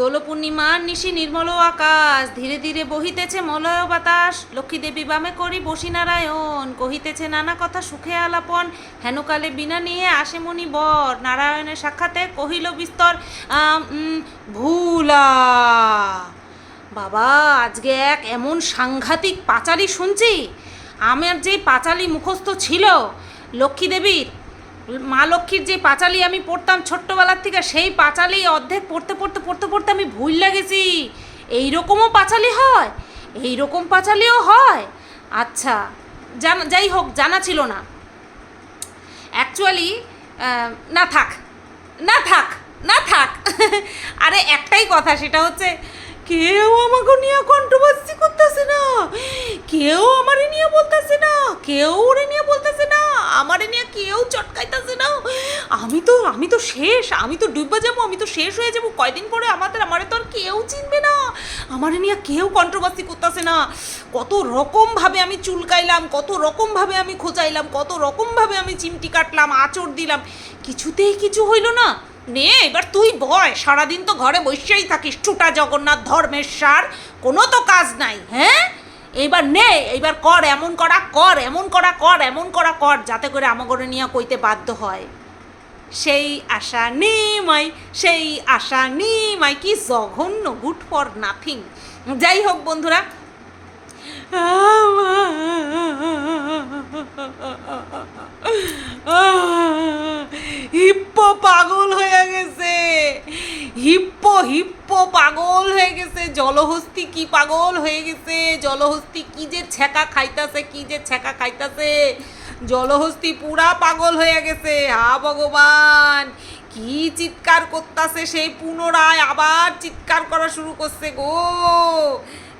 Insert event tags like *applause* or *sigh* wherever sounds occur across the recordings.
দোল পূর্ণিমার নিশি নির্মল আকাশ, ধীরে ধীরে বহিতেছে মলয় বাতাস। লক্ষ্মী দেবী বামে করি বসি নারায়ণ, কহিতেছে নানা কথা সুখে আলাপন। হেনকালে বিনা নিয়ে আসে মনি বর, নারায়ণের সাক্ষাতে কহিল বিস্তর ভুলা। বাবা, আজকে এক এমন সাংঘাতিক পাঁচালি শুনছি। আমার যে পাঁচালি মুখস্থ ছিল লক্ষ্মী দেবীর মা লক্ষ্মীর যে পাঁচালি আমি পড়তাম ছোট্টবেলার থেকে, সেই পাঁচালি অর্ধেক পড়তে পড়তে পড়তে পড়তে আমি ভুল লাগেছি। এইরকমও পাঁচালি হয় এই রকম পাঁচালিও হয়। আচ্ছা জানা, যাই হোক, জানা ছিল না। অ্যাকচুয়ালি না থাক না থাক না থাক। *laughs* আরে একটাই কথা, সেটা হচ্ছে কেউ আমাকে নিয়ে কন্ট্রোভার্সি করতেছে না। কেউ আমারে নিয়ে বলতেছে না। কেউ ওরে নিয়ে বলতেছে না। আমারে নিয়ে কেউ চটকাইতেছে না। আমি তো আমি তো শেষ। আমি তো ডুববা যাব, আমি তো শেষ হয়ে যাব। কয়দিন পরে আমাদের, আমারে তো আর কেউ চিনবে না। আমারে নিয়ে কেউ কন্ট্রোভার্সি করতেছে না। কত রকমভাবে আমি চুলকাইলাম, কত রকমভাবে আমি খোঁচাইলাম, কত রকমভাবে আমি চিমটি কাটলাম আচর দিলাম। কিছুতেই কিছু হইল না। নে, এবার তুই বয়, সারাদিন তো ঘরে বসেই থাকিস, ছুটা জগন্নাথ ধর্মের সার, কোনো তো কাজ নাই হ্যাঁ? এইবার নে এইবার কর, এমন করা কর, এমন করা কর, এমন করা কর, যাতে করে আমাগরে নিয়ে কইতে বাধ্য হয়। সেই আশা নিমাই, সেই আশা নিমাই, কি জঘন্য গুড ফর নাথিং। যাই হোক বন্ধুরা হিপ্পো পাগল হয়ে গেছে। হিপ্পো হিপ্পো পাগল হয়ে গেছে। জলহস্তি কি পাগল হয়ে গেছে? জলহস্তি কি যে ছ্যাঁকা খাইতাছে, কি যে ছ্যাঁকা খাইতাছে? জলহস্তি পুরা পাগল হয়ে গেছে। হা ভগবান, কি চিৎকার করতাছে সেই পুনরায় আবার চিৎকার করা শুরু করছে গো।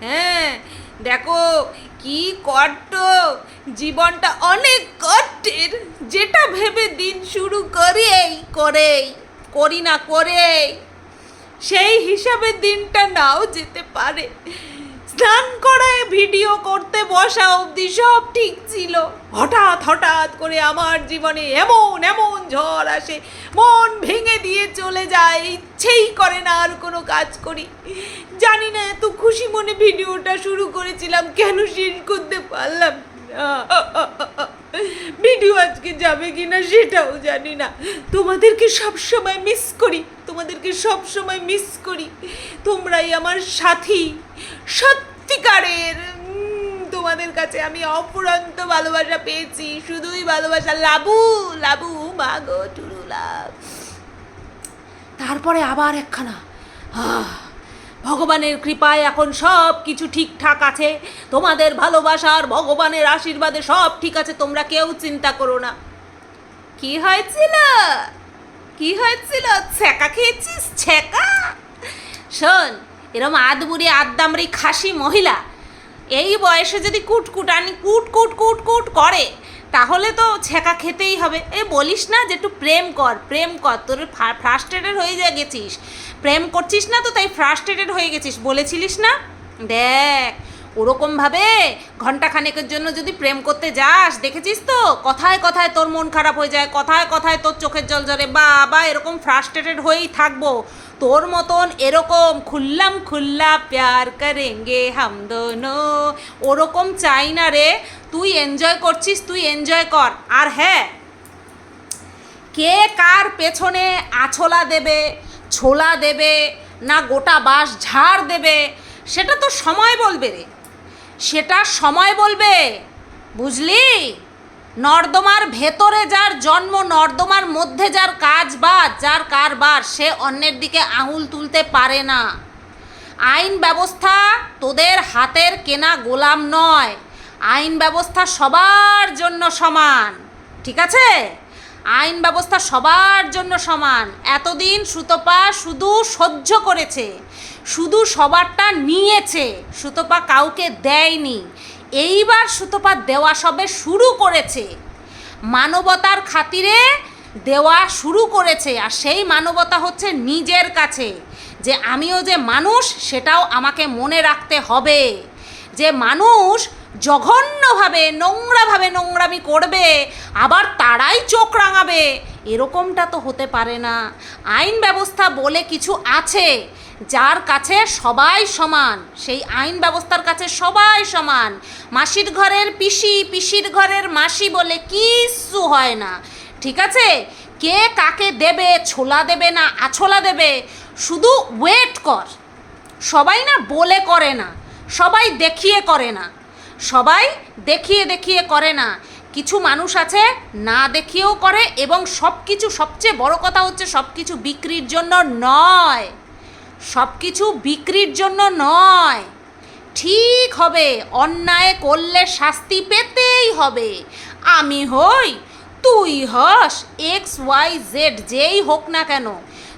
হ্যাঁ দেখো, কি কট্ট জীবনটা অনেক কষ্টের, যেটা ভেবে দিন শুরু করেই করেই, করি না করে সেই হিসাবে দিনটা নাও যেতে পারে। স্নান করায় ভিডিও করতে বসা অবধি সব ঠিক ছিল। হঠাৎ হঠাৎ করে আমার জীবনে এমন এমন ঝড় আসে। মন ভেঙে দিয়ে চলে যায়, ইচ্ছেই করে না আর কোনো কাজ করি। জানি না, এত খুশি মনে ভিডিওটা শুরু করেছিলাম, কেন শেষ করতে পারলাম ভিডিও আজকে যাবে কিনা সেটাও জানি না। তোমাদেরকে সব সময় মিস করি তোমাদেরকে সব সময় মিস করি। তোমরাই আমার সাথী। সত্যিকারের তোমাদের কাছে আমি অপুরন্ত ভালোবাসা পেয়েছি। শুধুই ভালোবাসা। লাবু লাবু মাগো টুরু লাভ তারপরে আবার একখানা। আহ, ভগবানের কৃপায় এখন সব কিছু ঠিকঠাক আছে। তোমাদের ভালোবাসার ভগবানের আশীর্বাদে সব ঠিক আছে, তোমরা কেউ চিন্তা করো না। কি হয়েছিল? কি হয়েছিল? ছ্যাঁকা খেয়েছিস? ছ্যাঁকা? শোন, এরম আদবুড়ি আদ্দামরি খাসি মহিলা, এই বয়সে যদি কুটকুটানি, কুট কুট কুট কুট করে তাহলে তো ছেঁকা খেতেই হবে। এ বলিস না যে একটু প্রেম কর প্রেম কর, তোর ফ্রাস্ট্রেটেড হয়ে যা গেছিস। প্রেম করছিস না তো তাই ফ্রাস্ট্রেটেড হয়ে গেছিস, বলেছিলিস না? দেখ, ওরকমভাবে ঘণ্টা খানেকের জন্য যদি প্রেম করতে যাস, দেখেছিস তো? কথায় কথায় তোর মন খারাপ হয়ে যায়, কথায় কথায় তোর চোখের জল জরে বা বা এরকম ফ্রাস্ট্রেটেড হয়েই থাকব। তোর মতন এরকম খুল্লাম খুল্লা প্যার করেঙ্গে হাম ওরকম চাই না রে তুই এনজয় করছিস, তুই এনজয় কর। আর হ্যাঁ কে কার পেছনে আছলা দেবে, ছোলা দেবে, না গোটা বাঁশ ঝাড় দেবে, সেটা তো সময় বলবে রে। সেটা সময় বলবে, বুঝলি? নর্দমার ভেতরে যার জন্ম, নর্দমার মধ্যে যার কাজ বাজ যার কারবার, সে অন্যের দিকে আঙুল তুলতে পারে না। আইন ব্যবস্থা তোদের হাতের কেনা গোলাম নয়। আইন ব্যবস্থা সবার জন্য সমান, ঠিক আছে? আইন ব্যবস্থা সবার জন্য সমান। এতদিন সুতপা শুধু সহ্য করেছে, শুধু সবারটা নিয়েছে, সুতপা কাউকে দেয়নি। এইবার সুতপা দেওয়া সবে শুরু করেছে। মানবতার খাতিরে দেওয়া শুরু করেছে, আর সেই মানবতা হচ্ছে নিজের কাছে। যে আমিও যে মানুষ, সেটাও আমাকে মনে রাখতে হবে। যে মানুষ জঘন্যভাবে, নোংরাভাবে নোংরামি করবে, আবার তারাই চোখ রাঙাবে, এরকমটা তো হতে পারে না। আইন ব্যবস্থা বলে কিছু আছে, যার কাছে সবাই সমান, সেই আইন ব্যবস্থার কাছে সবাই সমান। মাসির ঘরের পিসি, পিসির ঘরের মাসি বলে কিচ্ছু হয় না। ঠিক আছে? কে কাকে দেবে, ছোলা দেবে না, আছোলা দেবে, শুধু ওয়েট কর। সবাই না বলে করে না। সবাই দেখিয়ে করে না। সবাই দেখিয়ে দেখিয়ে করে না। কিছু মানুষ আছে, না দেখিয়েও করে এবং সব কিছু সবচেয়ে বড় কথা হচ্ছে সব কিছু বিক্রির জন্য নয়। সব কিছু বিক্রির জন্য নয়। ঠিক হবে, অন্যায় করলে শাস্তি পেতেই হবে। আমি হই, তুই হস, এক্স, ওয়াই, জেড, যেই হোক না কেন।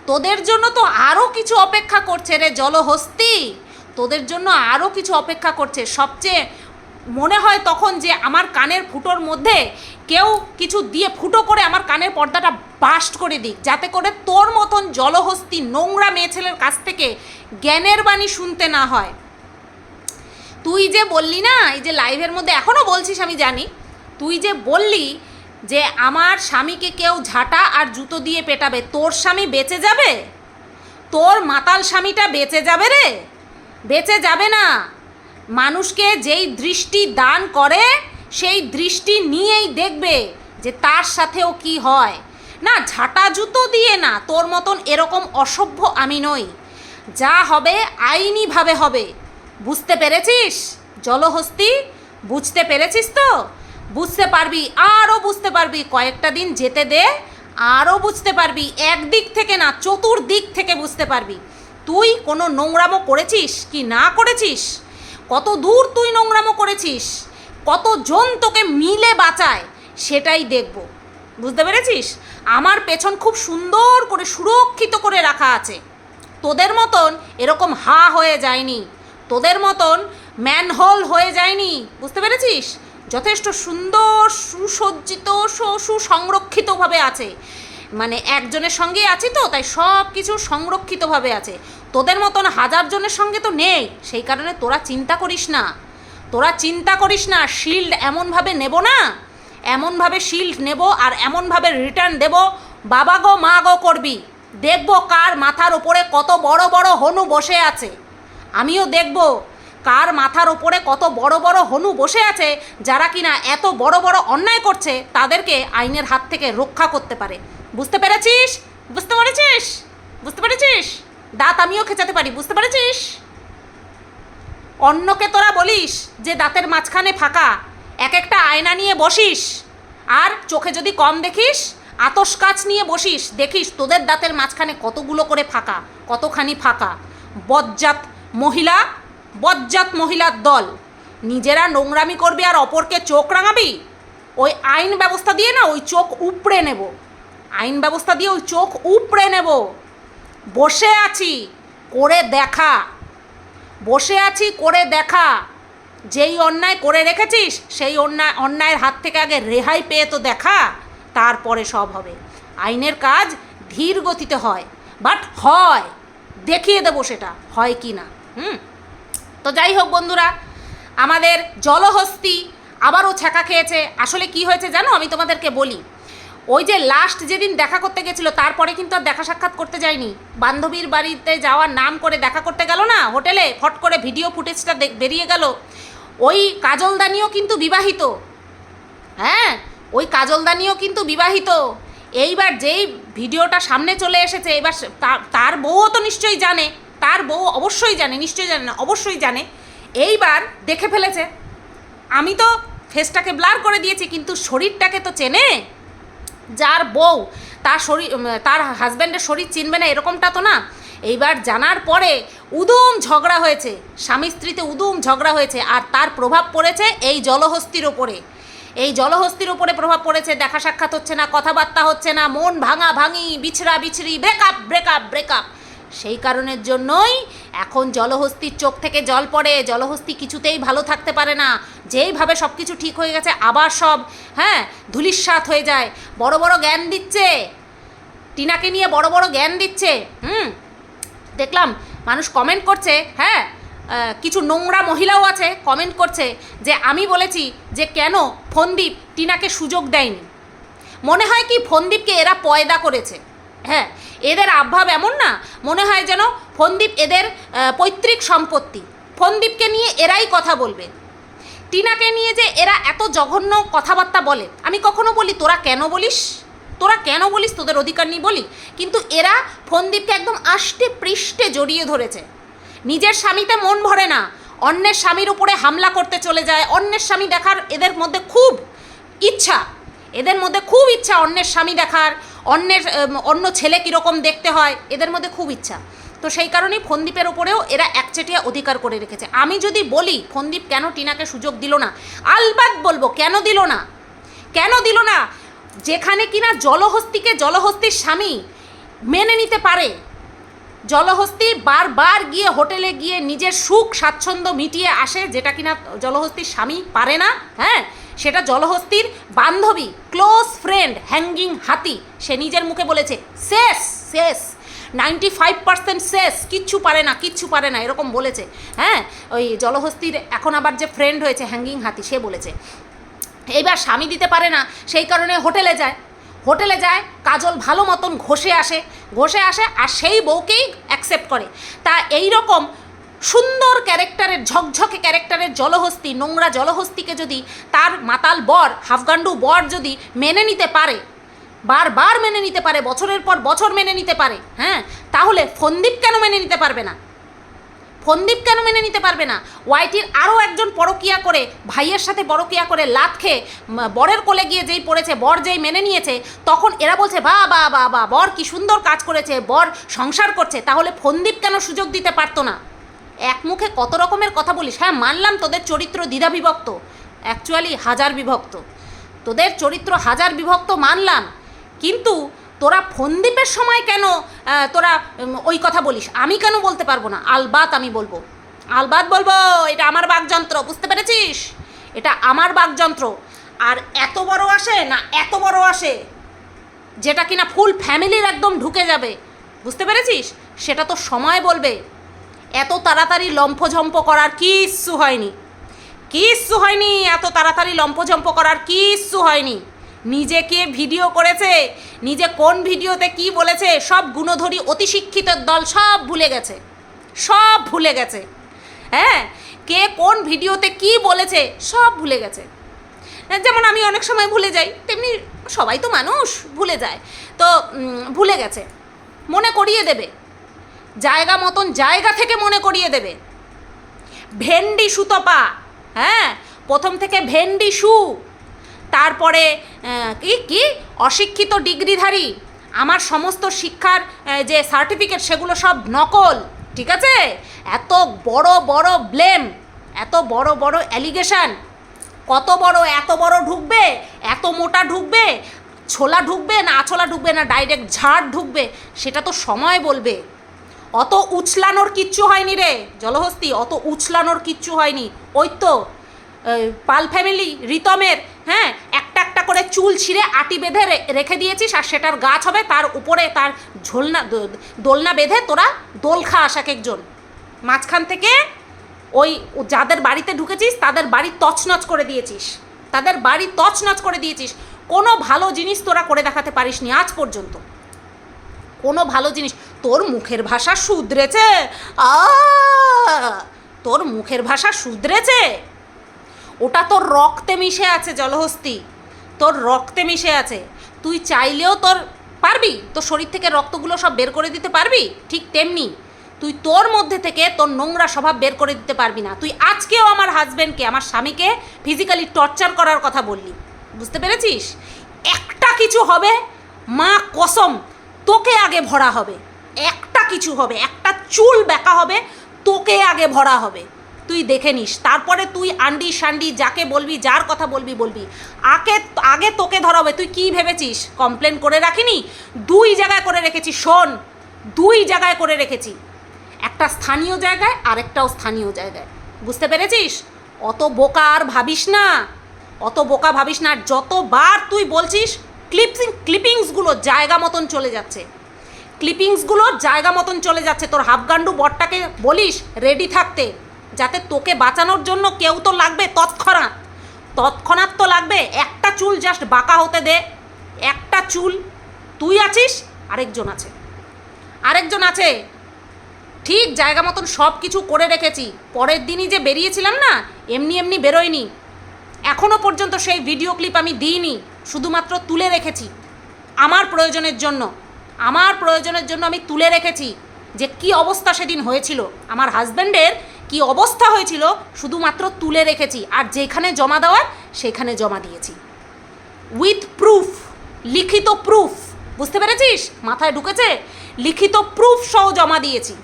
তোদের জন্য তো আরও কিছু অপেক্ষা করছে রে জলহস্তি। তোদের জন্য আরও কিছু অপেক্ষা করছে। সবচেয়ে মনে হয় তখন যে আমার কানের ফুটোর মধ্যে কেউ কিছু দিয়ে ফুটো করে আমার কানের পর্দাটা বাস্ট করে দিক, যাতে করে তোর মতন জলহস্তি নোংরা মেয়ে ছেলের কাছ থেকে জ্ঞানের বাণী শুনতে না হয়। তুই যে বললি না, এই যে লাইভের মধ্যে এখনও বলছিস আমি জানি, তুই যে বললি যে আমার স্বামীকে কেউ ঝাঁটা আর জুতো দিয়ে পেটাবে, তোর স্বামী বেঁচে যাবে? তোর মাতাল স্বামীটা বেঁচে যাবে রে? বেঁচে যাবে না। মানুষকে যেই দৃষ্টি দান করে, সেই দৃষ্টি নিয়েই দেখবে যে তার সাথেও কি হয়। না, ঝাঁটা জুতো দিয়ে না, তোর মতন এরকম অসভ্য আমি নই। যা হবে আইনিভাবে হবে। বুঝতে পেরেছিস? জলহস্তি, বুঝতে পেরেছিস তো? বুঝতে পারবি, আরও বুঝতে পারবি, কয়েকটা দিন যেতে দে, আরও বুঝতে পারবি, একদিক থেকে না, চতুর্দিক থেকে বুঝতে পারবি। তুই কোনো নোংরামো করেছিস কি না করেছিস? কত দূর তুই নোংরামো করেছিস? কতজন তোকে মিলে বাঁচায়? সেটাই দেখব। বুঝতে পেরেছিস? আমার পেছন খুব সুন্দর করে সুরক্ষিত করে রাখা আছে। তোদের মতন এরকম হা হয়ে যায়নি। তোদের মতন ম্যানহোল হয়ে যায়নি। বুঝতে পেরেছিস? যথেষ্ট সুন্দর, সুসজ্জিত সুসংরক্ষিতভাবে আছে। মানে একজনের সঙ্গেই আছি তো, তাই সব কিছু সংরক্ষিতভাবে আছে। তোদের মতন হাজার জনের সঙ্গে তো নেই, সেই কারণে তোরা চিন্তা করিস না। তোরা চিন্তা করিস না শিল্ড এমনভাবে নেব না, এমনভাবে শিল্ড নেব আর এমনভাবে রিটার্ন দেব। বাবা গো, মা গো করবি। দেখব কার মাথার ওপরে কত বড় বড় হনু বসে আছে। আমিও দেখব কার মাথার ওপরে কত বড় বড় হনু বসে আছে, যারা কিনা এত বড় বড় অন্যায় করছে, তাদেরকে আইনের হাত থেকে রক্ষা করতে পারে। বুঝতে পেরেছিস? বুঝতে পেরেছিস? বুঝতে পেরেছিস? দাঁত আমিও খেঁচাতে পারি, বুঝতে পেরেছিস? অন্যকে তোরা বলিস যে দাঁতের মাঝখানে ফাঁকা এক একটা আয়না নিয়ে বসিস, আর চোখে যদি কম দেখিস আতস কাচ নিয়ে বসিস, দেখিস তোদের দাঁতের মাঝখানে কতগুলো করে ফাঁকা, কতখানি ফাঁকা। বজ্জাত মহিলা, বজ্জাত মহিলার দল, নিজেরা নোংরামি করবি আর অপরকে চোখ রাঙাবি? ওই আইন ব্যবস্থা দিয়ে না, ওই চোখ উপড়ে নেব। আইন ব্যবস্থা দিয়ে ওই চোখ উপড়ে নেব। বসে আছি, করে দেখা। বসে আছি, করে দেখা। যেই অন্যায় করে রেখেছিস, সেই অন্যায়, অন্যায়ের হাত থেকে আগে রেহাই পেয়ে তো দেখা, তারপরে সব হবে। আইনের কাজ ধীর গতিতে হয় বাট হয়। দেখিয়ে দেবো সেটা, হয় কি না, হুম? তো যাই হোক বন্ধুরা, আমাদের জলহস্তি আবারও ছ্যাঁকা খেয়েছে। আসলে কি হয়েছে জানো? আমি তোমাদেরকে বলি। ওই যে লাস্ট যেদিন দেখা করতে গেছিল, তারপরে কিন্তু আর দেখা সাক্ষাৎ করতে যায়নি। বান্ধবীর বাড়িতে যাওয়ার নাম করে দেখা করতে গেল না? হোটেলে ফট করে ভিডিও ফুটেজটা বেরিয়ে গেল। ওই কাজলদানিও কিন্তু বিবাহিত। হ্যাঁ ওই কাজলদানিও কিন্তু বিবাহিত। এইবার যেই ভিডিওটা সামনে চলে এসেছে, এবার তার বউও তো নিশ্চয়ই জানে। তার বউ অবশ্যই জানে, নিশ্চয়ই জানে না, অবশ্যই জানে। এইবার দেখে ফেলেছে। আমি তো ফেসটাকে ব্লার করে দিয়েছি, কিন্তু শরীরটাকে তো চেনে? যার বউ, তার শরীর তার হাজব্যান্ডের শরীর চিনবে না, এরকমটা তো না? এইবার জানার পরে উদুম ঝগড়া হয়েছে, স্বামী স্ত্রীতে উদুম ঝগড়া হয়েছে, আর তার প্রভাব পড়েছে এই জলহস্তির ওপরে। এই জলহস্তির ওপরে প্রভাব পড়েছে, দেখা সাক্ষাৎ হচ্ছে না, কথাবার্তা হচ্ছে না, মন ভাঙা ভাঙি বিছড়া বিছড়ি ব্রেকআপ ব্রেকআপ ব্রেকআপ সেই কারণের জন্যই এখন জলহস্তির চোখ থেকে জল পড়ে। জলহস্তি কিছুতেই ভালো থাকতে পারে না। যেইভাবে সব কিছু ঠিক হয়ে গেছে, আবার সব হ্যাঁ ধুলিস্বাত হয়ে যায়। বড় বড় জ্ঞান দিচ্ছে। টিনাকে নিয়ে বড় বড় জ্ঞান দিচ্ছে। হুম, দেখলাম মানুষ কমেন্ট করছে হ্যাঁ কিছু নোংরা মহিলাও আছে কমেন্ট করছে যে আমি বলেছি যে কেন ফন্দীপ টিনাকে সুযোগ দেয়নি। মনে হয় কি ফন্দীপকে এরা পয়দা করেছে। হ্যাঁ এদের আবভাব এমন না, মনে হয় যেন ফন্দীপ এদের পৈতৃক সম্পত্তি। ফন্দীপকে নিয়ে এরাই কথা বলবে। টিনাকে নিয়ে যে এরা এত জঘন্য কথাবার্তা বলে, আমি কখনো বলি, তোরা কেন বলিস? তোরা কেন বলিস? তোদের অধিকার নিয়ে বলি। কিন্তু এরা ফন্দীপকে একদম আষ্টে পৃষ্ঠে জড়িয়ে ধরেছে। নিজের স্বামীতে মন ভরে না, অন্যের স্বামীর উপরে হামলা করতে চলে যায়, অন্যের স্বামী দেখার এদের মধ্যে খুব ইচ্ছা। এদের মধ্যে খুব ইচ্ছা অন্যের স্বামী দেখার অন্যের অন্য ছেলে কীরকম দেখতে হয়, এদের মধ্যে খুব ইচ্ছা। তো সেই কারণেই ফন্দীপের ওপরেও এরা একচেটিয়া অধিকার করে রেখেছে। আমি যদি বলি, ফন্দীপ কেন টিনাকে সুযোগ দিল না? আলবাদ বলব, কেন দিল না? কেন দিল না? যেখানে কিনা জলহস্তিকে জলহস্তির স্বামী মেনে নিতে পারে। জলহস্তি বারবার গিয়ে হোটেলে গিয়ে নিজের সুখ, স্বাচ্ছন্দ্য মিটিয়ে আসে, যেটা কিনা জলহস্তির স্বামী পারে না হ্যাঁ? সেটা জলহস্তির বান্ধবী ক্লোজ ফ্রেন্ড হ্যাঙ্গিং হাতি। সে নিজের মুখে বলেছে, শেষ শেষ। নাইনটি ফাইভ পার্সেন্ট শেষ। কিচ্ছু পারে না, কিচ্ছু পারে না, এরকম বলেছে। হ্যাঁ ওই জলহস্তির এখন আবার যে ফ্রেন্ড হয়েছে হ্যাঙ্গিং হাতি, সে বলেছে। এইবার স্বামী দিতে পারে না, সেই কারণে হোটেলে যায়। হোটেলে যায়, কাজল ভালো মতন ঘষে আসে ঘষে আসে, আর সেই বউকেই অ্যাকসেপ্ট করে। তা এই রকম সুন্দর ক্যারেক্টারের, ঝকঝকে ক্যারেক্টারের জলহস্তি, নোংরা জলহস্তিকে যদি তার মাতাল বর, হাফগান্ডু বর যদি মেনে নিতে পারে, বারবার মেনে নিতে পারে, বছরের পর বছর মেনে নিতে পারে হ্যাঁ? তাহলে ফন্দীপ কেন মেনে নিতে পারবে না? ফন্দীপ কেন মেনে নিতে পারবে না? ওয়াইটির আরও একজন পরকিয়া করে, ভাইয়ের সাথে পরকিয়া করে লাত খেয়ে বরের কোলে গিয়ে যেই পড়েছে, বর যেই মেনে নিয়েছে, তখন এরা বলছে বা বা বা বা বর কি সুন্দর কাজ করেছে, বর সংসার করছে। তাহলে ফন্দীপ কেন সুযোগ দিতে পারতো না? এক মুখে কত রকমের কথা বলিস? হ্যাঁ মানলাম তোদের চরিত্র দ্বিধা বিভক্ত অ্যাকচুয়ালি হাজার বিভক্ত। তোদের চরিত্র হাজার বিভক্ত মানলাম। কিন্তু তোরা ফন্দীপের সময় কেন তোরা ওই কথা বলিস? আমি কেন বলতে পারব না? আলবাত আমি বলব। আলবাত বলব, এটা আমার বাকযন্ত্র, বুঝতে পেরেছিস? এটা আমার বাকযন্ত্র। আর এত বড় আসে না এত বড় আসে, যেটা কিনা ফুল ফ্যামিলির একদম ঢুকে যাবে। বুঝতে পেরেছিস? সেটা তো সময় বলবে। এত তাড়াতাড়ি লম্ফঝম্প করার কিচ্ছু হয়নি। কিচ্ছু হয়নি, এত তাড়াতাড়ি লম্ফঝম্প করার কিচ্ছু হয়নি। নিজে কে ভিডিও করেছে, নিজে কোন ভিডিওতে কি বলেছে, সব গুণধরী অতি শিক্ষিতের দল সব ভুলে গেছে। সব ভুলে গেছে। হ্যাঁ কে কোন ভিডিওতে কি বলেছে, সব ভুলে গেছে। যেমন আমি অনেক সময় ভুলে যাই, তেমনি সবাই তো মানুষ ভুলে যায়। তো ভুলে গেছে। মনে করিয়ে দেবে। জায়গা মতন জায়গা থেকে মনে করিয়ে দেবে। ভেন্ডি সুতপা হ্যাঁ? প্রথম থেকে ভেন্ডি সু। তারপরে কি কি? অশিক্ষিত ডিগ্রিধারী। আমার সমস্ত শিক্ষার যে সার্টিফিকেট, সেগুলো সব নকল, ঠিক আছে? এত বড় বড় ব্লেম, এত বড় বড় অ্যালিগেশন। কত বড়, এত বড় ঢুকবে, এত মোটা ঢুকবে, ছোলা ঢুকবে না, আছোলা ঢুকবে না, ডাইরেক্ট ঝাড় ঢুকবে, সেটা তো সময় বলবে। অত উছলানোর কিচ্ছু হয়নি রে, জলহস্তি, অত উছলানোর কিচ্ছু হয়নি। ওই তো পাল ফ্যামিলি, রিতমের হ্যাঁ একটা একটা করে চুল ছিঁড়ে আটি বেঁধে রেখে দিয়েছিস আর সেটার গাছ হবে তার উপরে তার ঝোলনা দোলনা বেঁধে তোরা দোল খাস এক একজন মাঝখান থেকে ওই যাদের বাড়িতে ঢুকেছিস, তাদের বাড়ি তছনছ করে দিয়েছিস। তাদের বাড়ি তছনছ করে দিয়েছিস। কোনো ভালো জিনিস তোরা করে দেখাতে পারিসনি আজ পর্যন্ত। কোনো ভালো জিনিস। তোর মুখের ভাষা শুধরেছে? আ, তোর মুখের ভাষা শুধরেছে? ওটা তোর রক্তে মিশে আছে, জলহস্তি। তোর রক্তে মিশে আছে। তুই চাইলেও তোর, পারবি? তোর শরীর থেকে রক্তগুলো সব বের করে দিতে পারবি? ঠিক তেমনি। তুই তোর মধ্যে থেকে তোর নোংরা স্বভাব বের করে দিতে পারবি না। তুই আজকেও আমার হাজব্যান্ডকে আমার স্বামীকে ফিজিক্যালি টর্চার করার কথা বললি। বুঝতে পেরেছিস? একটা কিছু হবে, মা কসম, তোকে আগে ভরা হবে। একটা কিছু হবে, একটা চুল বেঁকা হবে, তোকে আগে ভরা হবে। তুই দেখে নিস, তারপরে তুই আন্ডি শান্ডি যাকে বলবি, যার কথা বলবি বলবি। আগে আগে তোকে ধরা হবে। তুই কি ভেবেছিস? কমপ্লেন করে রাখিনি? দুই জায়গায় করে রেখেছি, শোন। দুই জায়গায় করে রেখেছি। একটা স্থানীয় জায়গায়, আরেকটাও স্থানীয় জায়গায়। বুঝতে পেরেছিস? অত বোকা আর ভাবিস না। অত বোকা ভাবিস না। আর যতবার তুই বলছিস ক্লিপিং ক্লিপিংসগুলো জায়গা মতন চলে যাচ্ছে। ক্লিপিংসগুলো জায়গা মতন চলে যাচ্ছে। তোর হাফগান্ডু বরটাকে বলিস রেডি থাকতে, যাতে তোকে বাঁচানোর জন্য কেউ তো লাগবে তৎক্ষণাৎ। তৎক্ষণাৎ তো লাগবে, একটা চুল জাস্ট বাঁকা হতে দে। একটা চুল, তুই আছিস, আরেকজন আছে। আরেকজন আছে। ঠিক জায়গা মতন সব কিছু করে রেখেছি। পরের দিনই যে বেরিয়েছিলাম না, এমনি এমনি বেরোয়নি। এখনও পর্যন্ত সেই ভিডিও ক্লিপ আমি দিইনি, শুধুমাত্র তুলে রেখেছি। আমার প্রয়োজনের জন্য। আমার প্রয়োজনের জন্য আমি তুলে রেখেছি যে কি অবস্থা সেদিন হয়েছিল। আমার হাজব্যান্ডের কি অবস্থা হয়েছিল শুধুমাত্র তুলে রেখেছি আর যেখানে জমা দেওয়ার সেখানে জমা দিয়েছি। উইথ প্রুফ লিখিত প্রুফ বুঝতে পেরেছিস? মাথায় ঢুকেছে? লিখিত প্রুফ সহ জমা দিয়েছি।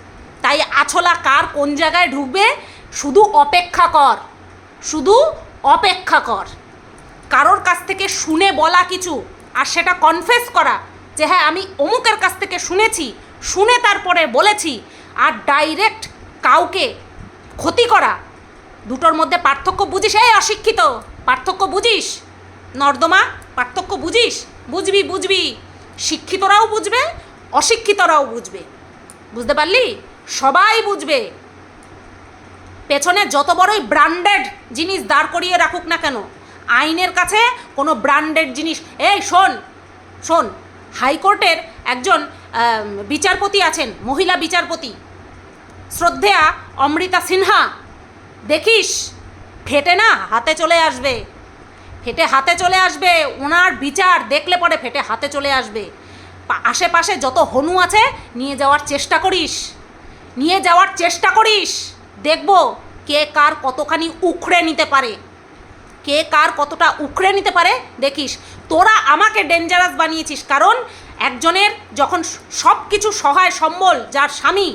তাই আছলা কার কোন জায়গায় ঢুকবে? শুধু অপেক্ষা কর। শুধু অপেক্ষা কর। কারোর কাছ থেকে শুনে বলা কিছু আর সেটা কনফেস করা যে হ্যাঁ আমি অমুকের কাছ থেকে শুনেছি, শুনে তারপরে বলেছি, আর ডাইরেক্ট কাউকে ক্ষতি করা। দুটোর মধ্যে পার্থক্য বুঝিস? এই অশিক্ষিত, পার্থক্য বুঝিস? নর্দমা, পার্থক্য বুঝিস? বুঝবি বুঝবি। শিক্ষিতরাও বুঝবে, অশিক্ষিতরাও বুঝবে। বুঝতে পারলি? সবাই বুঝবে। পেছনে যত বড়ই ব্র্যান্ডেড জিনিস দাঁড় করিয়ে রাখুক না কেন, আইনের কাছে কোনো ব্র্যান্ডেড জিনিস এই শোন শোন হাইকোর্টের একজন বিচারপতি আছেন, মহিলা বিচারপতি, শ্রদ্ধেয়া অমৃতা সিনহা। দেখিস, ফেটে না, হাতে চলে আসবে। ফেটে হাতে চলে আসবে, ওনার বিচার দেখলে পরে ফেটে হাতে চলে আসবে। আশেপাশে যত হনু আছে, নিয়ে যাওয়ার চেষ্টা করিস। নিয়ে যাওয়ার চেষ্টা করিস। দেখব কে কার কতখানি উখড়ে নিতে পারে। কে কার কতটা উখড়ে নিতে পারে, দেখিস। তোরা আমাকে ডেঞ্জারাস বানিয়েছিস, কারণ একজনের যখন সব কিছু সহায় সম্বল, যার স্বামী,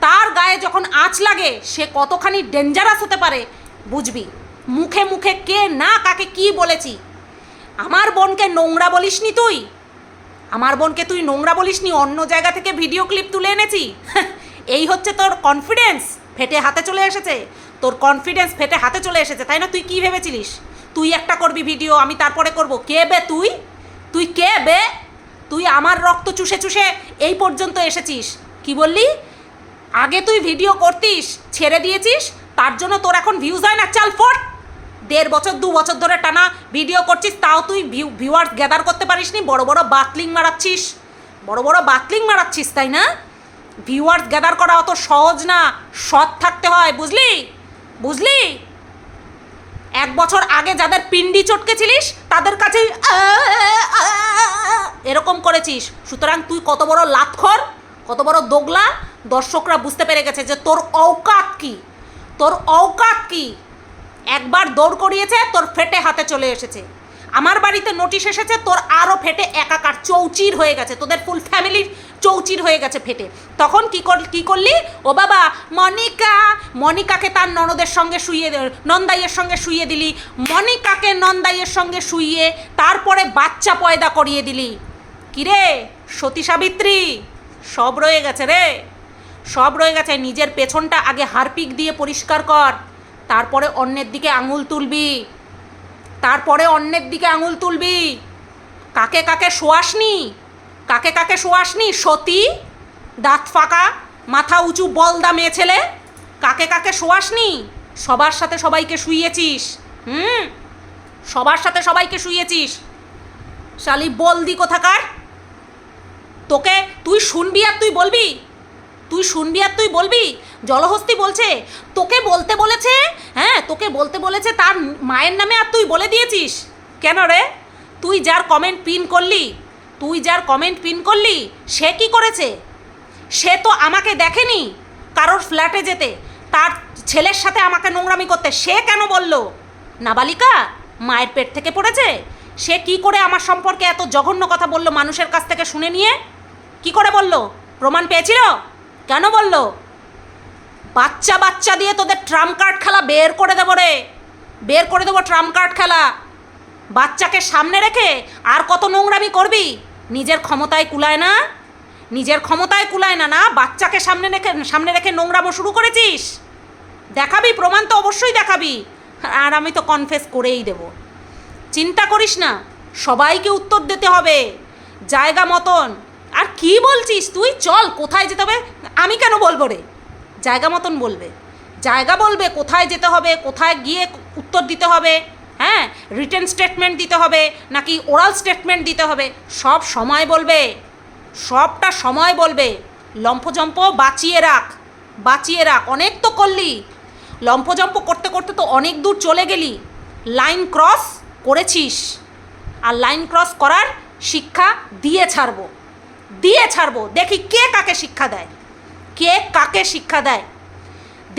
তার গায়ে যখন আঁচ লাগে, সে কতখানি ডেঞ্জারাস হতে পারে, বুঝবি। মুখে মুখে কে না কাকে কি বলেছি। আমার বোনকে নোংরা বলিসনি তুই? আমার বোনকে তুই নোংরা বলিসনি? অন্য জায়গা থেকে ভিডিও ক্লিপ তুলে এনেছি? *laughs* এই হচ্ছে তোর কনফিডেন্স ফেটে হাতে চলে এসেছে। তোর কনফিডেন্স ফেটে হাতে চলে এসেছে, তাই না? তুই কি ভেবেছিলিস? তুই একটা করবি ভিডিও আমি তারপরে করব। কে বে তুই? তুই কে বে? তুই আমার রক্ত চুষে চুষে এই পর্যন্ত এসেছিস। কি বললি? আগে তুই ভিডিও করতিস, ছেড়ে দিয়েছিস, তার জন্য তোর এখন ভিউজ হয় না। চাল, ফট! দেড় বছর, দু বছর ধরে টানা ভিডিও করছিস, তাও তুই ভিউ ভিউয়ার্স গ্যাদার করতে পারিসনি। বড় বড় বাতলিং মারাচ্ছিস। বড় বড় বাতলিং মারাচ্ছিস, তাই না? ভিউয়ার্স গ্যাদার করা অত সহজ না। সৎ থাকতে হয়, বুঝলি? বুঝলি? এক বছর আগে যাদের পিন্ডি চটকেছিলিস, তাদের কাছে এরকম করেছিস। সুতরাং তুই কত বড় লাতখর, কত বড় দোগলা, দর্শকরা বুঝতে পেরে গেছে যে তোর অওকাত কি? তোর অওকাত কি? একবার দৌড় করিয়েছে, তোর ফেটে হাতে চলে এসেছে। আমার বাড়িতে নোটিশ এসেছে, তোর আরও ফেটে একাকার চৌচির হয়ে গেছে। তোদের ফুল ফ্যামিলির চৌচির হয়ে গেছে ফেটে। তখন কি কর, কি করলি? ও বাবা, মনিকা, মনিকাকে তার ননদের সঙ্গে শুইয়ে নন্দাইয়ের সঙ্গে শুইয়ে দিলি। মনিকাকে নন্দাইয়ের সঙ্গে শুইয়ে তারপরে বাচ্চা পয়দা করিয়ে দিলি। কিরে, সতী সাবিত্রী, সব রয়ে গেছে রে। সব রয়ে গেছে, নিজের পেছনটা আগে হারপিক দিয়ে পরিষ্কার কর। তারপরে অন্যের দিকে আঙুল তুলবি। তারপরে অন্যের দিকে আঙুল তুলবি। কাকে কাকে শোয়াসনি? কাকে কাকে শোয়াসনি সতী, দাঁত ফাঁকা, মাথা উঁচু বলদা মেয়ে ছেলে। কাকে কাকে শোয়াসনি সবার সাথে সবাইকে শুইয়েছিস। হুম? সবার সাথে সবাইকে শুইয়েছিস। শালি বলদি কোথাকার? তোকে তুই শুনবি আর তুই বলবি? তুই শুনবি আর তুই বলবি? জলহস্তি বলছে, তোকে বলতে বলেছে হ্যাঁ তোকে বলতে বলেছে তার মায়ের নামে আর তুই বলে দিয়েছিস। কেন রে? তুই যার কমেন্ট পিন করলি তুই যার কমেন্ট পিন করলি, সে কি করেছে? সে তো আমাকে দেখেনি কারোর ফ্ল্যাটে যেতে। তার ছেলের সাথে আমাকে নোংরামি করতে সে কেন বলল? নাবালিকা, মায়ের পেট থেকে পড়েছে? সে কি করে আমার সম্পর্কে এত জঘন্য কথা বলল মানুষের কাছ থেকে শুনে নিয়ে? কি করে বলল? প্রমাণ পেয়েছিল? কেন বলল? বাচ্চা বাচ্চা দিয়ে তোদের ট্রাম্প কার্ড খেলা বের করে দেবো রে। বের করে দেবো ট্রাম্প কার্ড খেলা। বাচ্চাকে সামনে রেখে আর কত নোংরামি করবি? নিজের ক্ষমতায় কুলায় না, নিজের ক্ষমতায় কুলায় না না, বাচ্চাকে সামনে রেখে সামনে রেখে নোংরামো শুরু করেছিস? দেখাবি, প্রমাণ তো অবশ্যই দেখাবি। আর আমি তো কনফেস করেই দেব। চিন্তা করিস না, সবাইকে উত্তর দিতে হবে, জায়গা মতন। আর কি বলছিস তুই? চল, কোথায় যেতে হবে? আমি কেন বলব রে? জায়গা মতন বলবে। জায়গা বলবে, কোথায় যেতে হবে, কোথায় গিয়ে উত্তর দিতে হবে। হ্যাঁ রিটেন স্টেটমেন্ট দিতে হবে, নাকি ওরাল স্টেটমেন্ট দিতে হবে, সব সময় বলবে, সবটা সময় বলবে। লম্ফজম্প বাঁচিয়ে রাখ বাঁচিয়ে রাখ, অনেক তো করলি। লম্ফজম্প করতে করতে তো অনেক দূর চলে গেলি। লাইন ক্রস করেছিস, আর লাইন ক্রস করার শিক্ষা দিয়ে ছাড়বো দিয়ে ছাড়বো। দেখি কে কাকে শিক্ষা দেয়, কে কাকে শিক্ষা দেয়।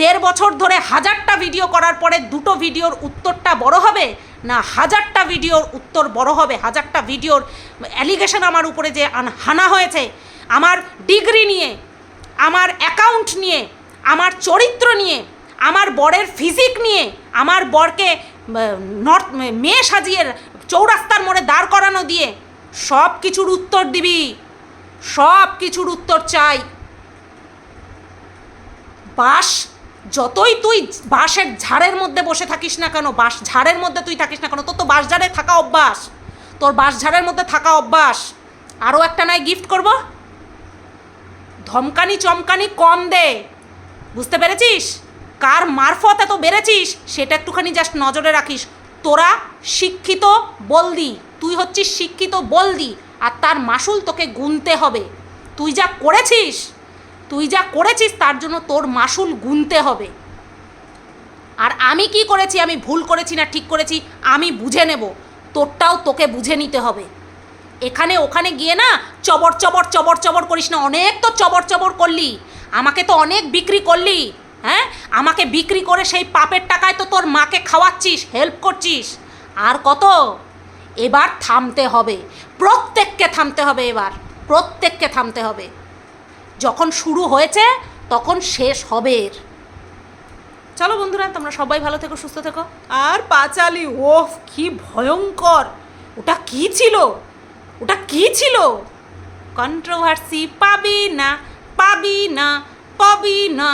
দেড় বছর ধরে হাজারটা ভিডিও করার পরে দুটো ভিডিওর উত্তরটা বড় হবে না হাজারটা ভিডিওর উত্তর বড় হবে? হাজারটা ভিডিওর অ্যালিগেশন আমার উপরে যে হানা হয়েছে, আমার ডিগ্রি নিয়ে, আমার অ্যাকাউন্ট নিয়ে, আমার চরিত্র নিয়ে, আমার বরের ফিজিক নিয়ে, আমার বরকে নর্থ মেয়ে সাজিয়ে চৌরাস্তার মোড়ে দাঁড় করানো দিয়ে সব কিছুর উত্তর দিবি। সব কিছুর উত্তর চাই। বাঁশ যতই তুই বাঁশের ঝাড়ের মধ্যে বসে থাকিস না কেন, বাঁশ ঝাড়ের মধ্যে তুই থাকিস না কেন, তোর তো বাঁশ ঝাড়ে থাকা অভ্যাস। তোর বাঁশ ঝাড়ের মধ্যে থাকা অভ্যাস। আরও একটা নাই গিফট করব? ধমকানি চমকানি কম দে। বুঝতে পেরেছিস? কার মারফত এত বেড়েছিস, সেটা একটুখানি জাস্ট নজরে রাখিস। তোরা শিক্ষিত বলদি, তুই হচ্ছিস শিক্ষিত বলদি, আর তার মাসুল তোকে গুনতে হবে। তুই যা করেছিস তুই যা করেছিস তার জন্য তোর মাসুল গুনতে হবে। আর আমি কি করেছি, আমি ভুল করেছি না ঠিক করেছি, আমি বুঝে নেব। তোরটাও তোকে বুঝে নিতে হবে। এখানে ওখানে গিয়ে না চবর চবর চবর চবর করিস না, অনেক তো চবর চবর করলি। আমাকে তো অনেক বিক্রি করলি হ্যাঁ? আমাকে বিক্রি করে সেই পাপের টাকায় তো তোর মাকে খাওয়াচ্ছিস হেল্প করছিস। আর কত? এবার থামতে হবে। প্রত্যেককে থামতে হবে এবার। প্রত্যেককে থামতে হবে। যখন শুরু হয়েছে, তখন শেষ হবে চলো বন্ধুরা, তোমরা সবাই ভালো থেকো, সুস্থ থেকো। আর পাঁচালি, ওফ, কি ভয়ঙ্কর! ওটা কি ছিল? ওটা কি ছিল? কন্ট্রোভার্সি পাবি না পাবি না পাবি না।